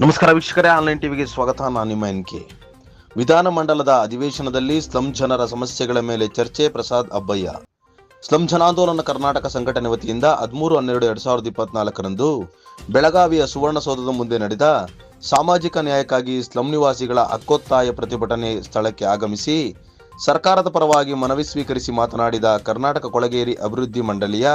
ನಮಸ್ಕಾರ ವೀಕ್ಷಕರೇ, ಆನ್ಲೈನ್ ಟಿವಿಗೆ ಸ್ವಾಗತ. ನಾನು ನಿಮ್ಮ ಎನ್ ಕೆ. ವಿಧಾನಮಂಡಲದ ಅಧಿವೇಶನದಲ್ಲಿ ಸ್ಲಂ ಜನರ ಸಮಸ್ಯೆಗಳ ಮೇಲೆ ಚರ್ಚೆ, ಪ್ರಸಾದ್ ಅಬ್ಬಯ್ಯ. ಸ್ಲಂ ಜನಾಂದೋಲನ ಕರ್ನಾಟಕ ಸಂಘಟನೆ ವತಿಯಿಂದ ಹದಿಮೂರು, ಹನ್ನೆರಡು, ಎರಡ್ ಸಾವಿರದ ಇಪ್ಪತ್ನಾಲ್ಕರಂದು ಬೆಳಗಾವಿಯ ಸುವರ್ಣಸೌಧದ ಮುಂದೆ ನಡೆದ ಸಾಮಾಜಿಕ ನ್ಯಾಯಕ್ಕಾಗಿ ಸ್ಲಂ ನಿವಾಸಿಗಳ ಹಕ್ಕೊತ್ತಾಯ ಪ್ರತಿಭಟನೆ ಸ್ಥಳಕ್ಕೆ ಆಗಮಿಸಿ, ಸರ್ಕಾರದ ಪರವಾಗಿ ಮನವಿ ಸ್ವೀಕರಿಸಿ ಮಾತನಾಡಿದ ಕರ್ನಾಟಕ ಕೊಳಗೇರಿ ಅಭಿವೃದ್ಧಿ ಮಂಡಳಿಯ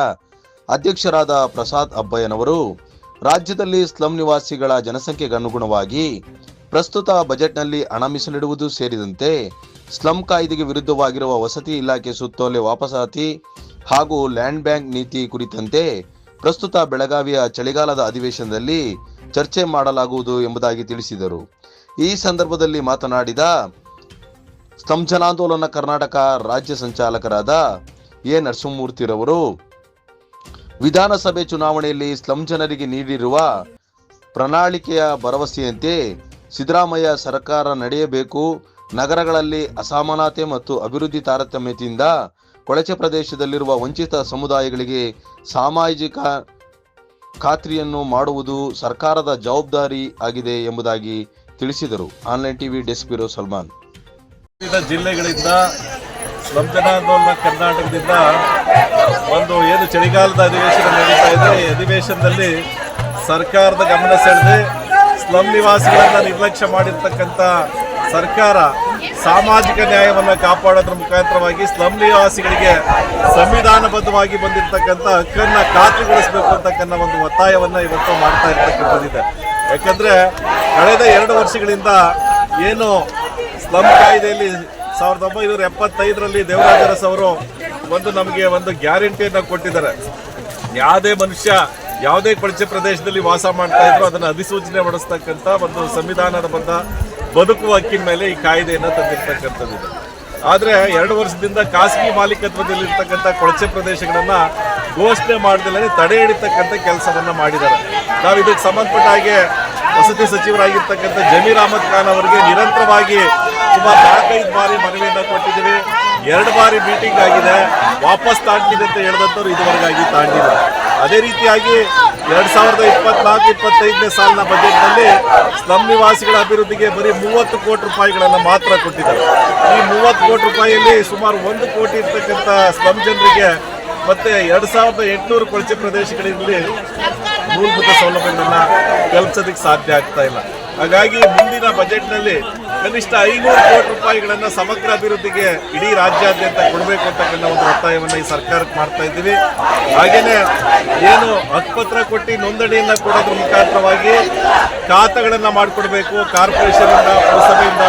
ಅಧ್ಯಕ್ಷರಾದ ಪ್ರಸಾದ್ ಅಬ್ಬಯ್ಯನವರು ರಾಜ್ಯದಲ್ಲಿ ಸ್ಲಂ ನಿವಾಸಿಗಳ ಜನಸಂಖ್ಯೆಗೆ ಅನುಗುಣವಾಗಿ ಪ್ರಸ್ತುತ ಬಜೆಟ್ನಲ್ಲಿ ಹಣ ಮೀಸಲಿಡುವುದು ಸೇರಿದಂತೆ ಸ್ಲಂ ಕಾಯ್ದೆಗೆ ವಿರುದ್ಧವಾಗಿರುವ ವಸತಿ ಇಲಾಖೆ ಸುತ್ತೋಲೆ ವಾಪಸಾತಿ ಹಾಗೂ ಲ್ಯಾಂಡ್ ಬ್ಯಾಂಕ್ ನೀತಿ ಕುರಿತಂತೆ ಪ್ರಸ್ತುತ ಬೆಳಗಾವಿಯ ಚಳಿಗಾಲದ ಅಧಿವೇಶನದಲ್ಲಿ ಚರ್ಚೆ ಮಾಡಲಾಗುವುದು ಎಂಬುದಾಗಿ ತಿಳಿಸಿದರು. ಈ ಸಂದರ್ಭದಲ್ಲಿ ಮಾತನಾಡಿದ ಸ್ಲಂ ಜನಾಂದೋಲನ ಕರ್ನಾಟಕ ರಾಜ್ಯ ಸಂಚಾಲಕರಾದ ಎ ನರಸಿಂಹಮೂರ್ತಿರವರು ವಿಧಾನಸಭೆ ಚುನಾವಣೆಯಲ್ಲಿ ಸ್ಲಂ ಜನರಿಗೆ ನೀಡಿರುವ ಪ್ರಣಾಳಿಕೆಯ ಭರವಸೆಯಂತೆ ಸಿದ್ದರಾಮಯ್ಯ ಸರ್ಕಾರ ನಡೆಯಬೇಕು. ನಗರಗಳಲ್ಲಿ ಅಸಮಾನತೆ ಮತ್ತು ಅಭಿವೃದ್ಧಿ ತಾರತಮ್ಯದಿಂದ ಕೊಳಚೆ ಪ್ರದೇಶದಲ್ಲಿರುವ ವಂಚಿತ ಸಮುದಾಯಗಳಿಗೆ ಸಾಮಾಜಿಕ ಖಾತ್ರಿಯನ್ನು ಮಾಡುವುದು ಸರ್ಕಾರದ ಜವಾಬ್ದಾರಿ ಆಗಿದೆ ಎಂಬುದಾಗಿ ತಿಳಿಸಿದರು. Online TV desk bureau Salman. ಜಿಲ್ಲೆಗಳಿಂದ ಸ್ಲಂ ಜನಾಂದೋಲನ ಕರ್ನಾಟಕದಿಂದ ಒಂದು ಏನು ಚಳಿಗಾಲದ ಅಧಿವೇಶನ ನಡೀತಾ ಇದೆ, ಈ ಅಧಿವೇಶನದಲ್ಲಿ ಸರ್ಕಾರದ ಗಮನ ಸೆಳೆದು ಸ್ಲಂ ನಿವಾಸಿಗಳನ್ನು ನಿರ್ಲಕ್ಷ್ಯ ಮಾಡಿರ್ತಕ್ಕಂಥ ಸರ್ಕಾರ ಸಾಮಾಜಿಕ ನ್ಯಾಯವನ್ನು ಕಾಪಾಡೋದ್ರ ಮುಖಾಂತರವಾಗಿ ಸ್ಲಂ ನಿವಾಸಿಗಳಿಗೆ ಸಂವಿಧಾನಬದ್ಧವಾಗಿ ಬಂದಿರತಕ್ಕಂಥ ಹಕ್ಕನ್ನು ಖಾತ್ರಿಗೊಳಿಸಬೇಕು ಅಂತಕ್ಕಂಥ ಒಂದು ಒತ್ತಾಯವನ್ನು ಇವತ್ತು ಮಾಡ್ತಾ ಇರ್ತಕ್ಕಂಥದ್ದಿದೆ. ಯಾಕಂದರೆ ಕಳೆದ ಎರಡು ವರ್ಷಗಳಿಂದ ಏನು ಸ್ಲಂ ಕಾಯ್ದೆಯಲ್ಲಿ ಸಾವಿರದ ಒಂಬೈನೂರ ಎಪ್ಪತ್ತೈದರಲ್ಲಿ ದೇವರಾಜರಸ್ ಅವರು ಒಂದು ನಮಗೆ ಒಂದು ಗ್ಯಾರಂಟಿಯನ್ನು ಕೊಟ್ಟಿದ್ದಾರೆ. ಯಾವುದೇ ಮನುಷ್ಯ ಯಾವುದೇ ಕೊಳಚೆ ಪ್ರದೇಶದಲ್ಲಿ ವಾಸ ಮಾಡ್ತಾ ಇದ್ರು ಅದನ್ನು ಅಧಿಸೂಚನೆ ಮಾಡಿಸ್ತಕ್ಕಂಥ ಒಂದು ಸಂವಿಧಾನದ ಬಂದ ಬದುಕುವ ಹಕ್ಕಿನ ಮೇಲೆ ಈ ಕಾಯ್ದೆಯನ್ನು ತಂದಿರ್ತಕ್ಕಂಥದ್ದು ಆದರೆ ಎರಡು ವರ್ಷದಿಂದ ಖಾಸಗಿ ಮಾಲೀಕತ್ವದಲ್ಲಿರ್ತಕ್ಕಂಥ ಕೊಳಚೆ ಪ್ರದೇಶಗಳನ್ನು ಘೋಷಣೆ ಮಾಡದಲ್ಲೇ ತಡೆ ಹಿಡಿತಕ್ಕಂಥ ಕೆಲಸವನ್ನು ಮಾಡಿದ್ದಾರೆ. ನಾವು ಇದಕ್ಕೆ ಸಂಬಂಧಪಟ್ಟ ಹಾಗೆ ವಸತಿ ಸಚಿವರಾಗಿರ್ತಕ್ಕಂಥ ಜಮೀರ್ ಅಹಮದ್ ಖಾನ್ ಅವರಿಗೆ ನಿರಂತರವಾಗಿ ಸುಮಾರು ನಾಲ್ಕೈದು ಬಾರಿ ಮನವಿಯನ್ನ ಕೊಟ್ಟಿದ್ದೀವಿ ಎರಡು ಬಾರಿ ಮೀಟಿಂಗ್ ಆಗಿದೆ. ವಾಪಸ್ ತಾಂಡಿದೆ ಅಂತ ಹೇಳಿದಂಥವ್ರು ಇದುವರೆಗಾಗಿ ತಾಂಡಿಲ್ಲ. ಅದೇ ರೀತಿಯಾಗಿ ಎರಡು ಸಾವಿರದ ಇಪ್ಪತ್ನಾಲ್ಕು, ಇಪ್ಪತ್ತೈದನೇ ಸಾಲಿನ ಬಜೆಟ್ನಲ್ಲಿ ಸ್ಲಂ ನಿವಾಸಿಗಳ ಅಭಿವೃದ್ಧಿಗೆ ಬರೀ ಮೂವತ್ತು ಕೋಟಿ ರೂಪಾಯಿಗಳನ್ನು ಮಾತ್ರ ಕೊಟ್ಟಿದ್ದಾರೆ. ಈ ಮೂವತ್ತು ಕೋಟಿ ರೂಪಾಯಿಯಲ್ಲಿ ಸುಮಾರು ಒಂದು ಕೋಟಿ ಇರ್ತಕ್ಕಂಥ ಸ್ಲಂ ಜನರಿಗೆ ಮತ್ತೆ ಎರಡು ಸಾವಿರದ ಎಂಟುನೂರು ಕೊಳಚೆ ಪ್ರದೇಶಗಳಲ್ಲಿ ಮೂಲಭೂತ ಸೌಲಭ್ಯಗಳನ್ನು ಕಲ್ಪಿಸೋದಕ್ಕೆ ಸಾಧ್ಯ ಆಗ್ತಾ ಇಲ್ಲ. ಹಾಗಾಗಿ ಮುಂದಿನ ಬಜೆಟ್ನಲ್ಲಿ ಕನಿಷ್ಠ ಐನೂರು ಕೋಟಿ ರೂಪಾಯಿಗಳನ್ನು ಸಮಗ್ರ ಅಭಿವೃದ್ಧಿಗೆ ಇಡೀ ರಾಜ್ಯಾದ್ಯಂತ ಕೊಡಬೇಕು ಅಂತಕ್ಕಂಥ ಒಂದು ಒತ್ತಾಯವನ್ನು ಈ ಸರ್ಕಾರಕ್ಕೆ ಮಾಡ್ತಾ ಇದ್ದೀವಿ. ಹಾಗೇನೆ ಏನು ಹಕ್ಕುಪತ್ರ ಕೊಟ್ಟು ನೋಂದಣಿಯನ್ನ ಕೊಡೋದ್ರ ಮುಖಾಂತರವಾಗಿ ಖಾತೆಗಳನ್ನ ಮಾಡಿಕೊಡ್ಬೇಕು ಕಾರ್ಪೊರೇಷನ್ ಇಂದ ಪುರಸಭೆಯಿಂದ,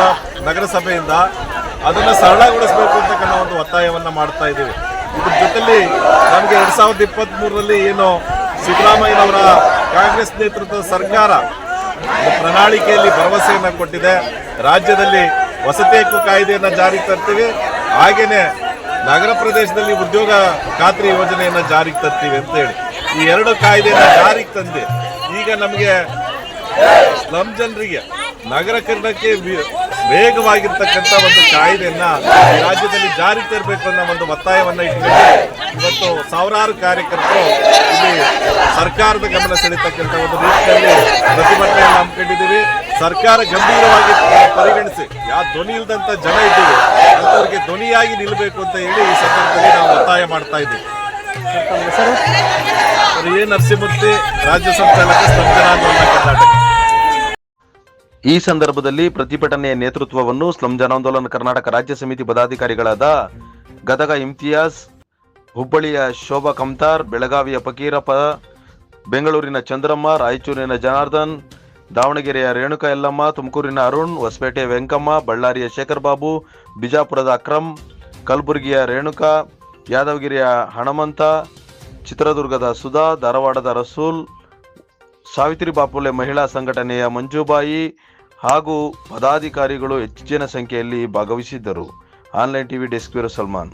ನಗರಸಭೆಯಿಂದ ಅದನ್ನು ಸರಳಗೊಳಿಸಬೇಕು ಅಂತಕ್ಕಂಥ ಒಂದು ಒತ್ತಾಯವನ್ನು ಮಾಡ್ತಾ ಇದ್ದೀವಿ. ಇದ್ರ ಜೊತೆಯಲ್ಲಿ ನಮಗೆ ಎರಡು ಸಾವಿರದ ಇಪ್ಪತ್ತ್ಮೂರರಲ್ಲಿ ಏನು ಸಿದ್ದರಾಮಯ್ಯನವರ ಕಾಂಗ್ರೆಸ್ ನೇತೃತ್ವದ ಸರ್ಕಾರ ಪ್ರಣಾಳಿಕೆಯಲ್ಲಿ ಭರವಸೆಯನ್ನು ಕೊಟ್ಟಿದೆ. ರಾಜ್ಯದಲ್ಲಿ ವಸತಿ ಹಕ್ಕು ಕಾಯ್ದೆಯನ್ನು ಜಾರಿಗೆ ತರ್ತೀವಿ. ಹಾಗೆಯೇ ನಗರ ಪ್ರದೇಶದಲ್ಲಿ ಉದ್ಯೋಗ ಖಾತ್ರಿ ಯೋಜನೆಯನ್ನು ಜಾರಿಗೆ ತರ್ತೀವಿ ಅಂತ ಹೇಳಿ. ಈ ಎರಡು ಕಾಯ್ದೆಯನ್ನು ಜಾರಿಗೆ ತಂದೆ. ಈಗ ನಮಗೆ ಸ್ಲಂ ಜನರಿಗೆ ನಗರ ಕನ್ನಡಕ್ಕೆ ವೇಗವಾಗಿರ್ತಕ್ಕಂಥ ಒಂದು ಕಾಯ್ದೆಯನ್ನ ರಾಜ್ಯದಲ್ಲಿ ಜಾರಿ ತರಬೇಕು ಅನ್ನೋ ಒಂದು ಒತ್ತಾಯವನ್ನ ಇಟ್ಕೊಂಡು ಇವತ್ತು ಸಾವಿರಾರು ಕಾರ್ಯಕರ್ತರು ಇಲ್ಲಿ ಸರ್ಕಾರದ ಗಮನ ಸೆಳೀತಕ್ಕಂಥ ಒಂದು ರೀತಿಯಲ್ಲಿ ಪ್ರತಿಭಟನೆಯನ್ನು ಹಮ್ಮಿಕೊಂಡಿದ್ದೀವಿ. ಸರ್ಕಾರ ಗಂಭೀರವಾಗಿ ಪರಿಗಣಿಸಿ ಯಾವ ಧ್ವನಿ ಇಲ್ಲದಂತ ಜನ ಇದ್ದೀವಿ ಅಂತವ್ರಿಗೆ ಧ್ವನಿಯಾಗಿ ನಿಲ್ಲಬೇಕು ಅಂತ ಹೇಳಿ ಈ ಸಂದರ್ಭದಲ್ಲಿ ನಾವು ಒತ್ತಾಯ ಮಾಡ್ತಾ ಇದ್ದೀವಿ. ಎ ನರಸಿಂಹಮೂರ್ತಿ ರಾಜ್ಯ ಸಂಚಾಲಕ ಜನಾಂದೋಲನ ಕರ್ನಾಟಕ. ಈ ಸಂದರ್ಭದಲ್ಲಿ ಪ್ರತಿಭಟನೆಯ ನೇತೃತ್ವವನ್ನು ಸ್ಲಂ ಜನಾಂದೋಲನ ಕರ್ನಾಟಕ ರಾಜ್ಯ ಸಮಿತಿ ಪದಾಧಿಕಾರಿಗಳಾದ ಗದಗ ಇಮ್ತಿಯಾಜ್, ಹುಬ್ಬಳ್ಳಿಯ ಶೋಭಾ ಕಮ್ತಾರ್, ಬೆಳಗಾವಿಯ ಫಕೀರಪ್ಪ, ಬೆಂಗಳೂರಿನ ಚಂದ್ರಮ್ಮ, ರಾಯಚೂರಿನ ಜನಾರ್ದನ್, ದಾವಣಗೆರೆಯ ರೇಣುಕಾ ಯಲ್ಲಮ್ಮ, ತುಮಕೂರಿನ ಅರುಣ್ ಹೊಸಪೇಟೆಯ ವೆಂಕಮ್ಮ, ಬಳ್ಳಾರಿಯ ಶೇಖರ್ ಬಾಬು, ಬಿಜಾಪುರದ ಅಕ್ರಮ್, ಕಲಬುರಗಿಯ ರೇಣುಕಾ, ಯಾದವಗಿರಿಯ ಹಣಮಂತ, ಚಿತ್ರದುರ್ಗದ ಸುಧಾ, ಧಾರವಾಡದ ರಸೂಲ್, ಸಾವಿತ್ರಿ ಬಾಪುಲೆ ಮಹಿಳಾ ಸಂಘಟನೆಯ ಮಂಜುಬಾಯಿ ಹಾಗೂ ಪದಾಧಿಕಾರಿಗಳು ಹೆಚ್ಚಿನ ಸಂಖ್ಯೆಯಲ್ಲಿ ಭಾಗವಹಿಸಿದ್ದರು. Online TV desk bureau Salman.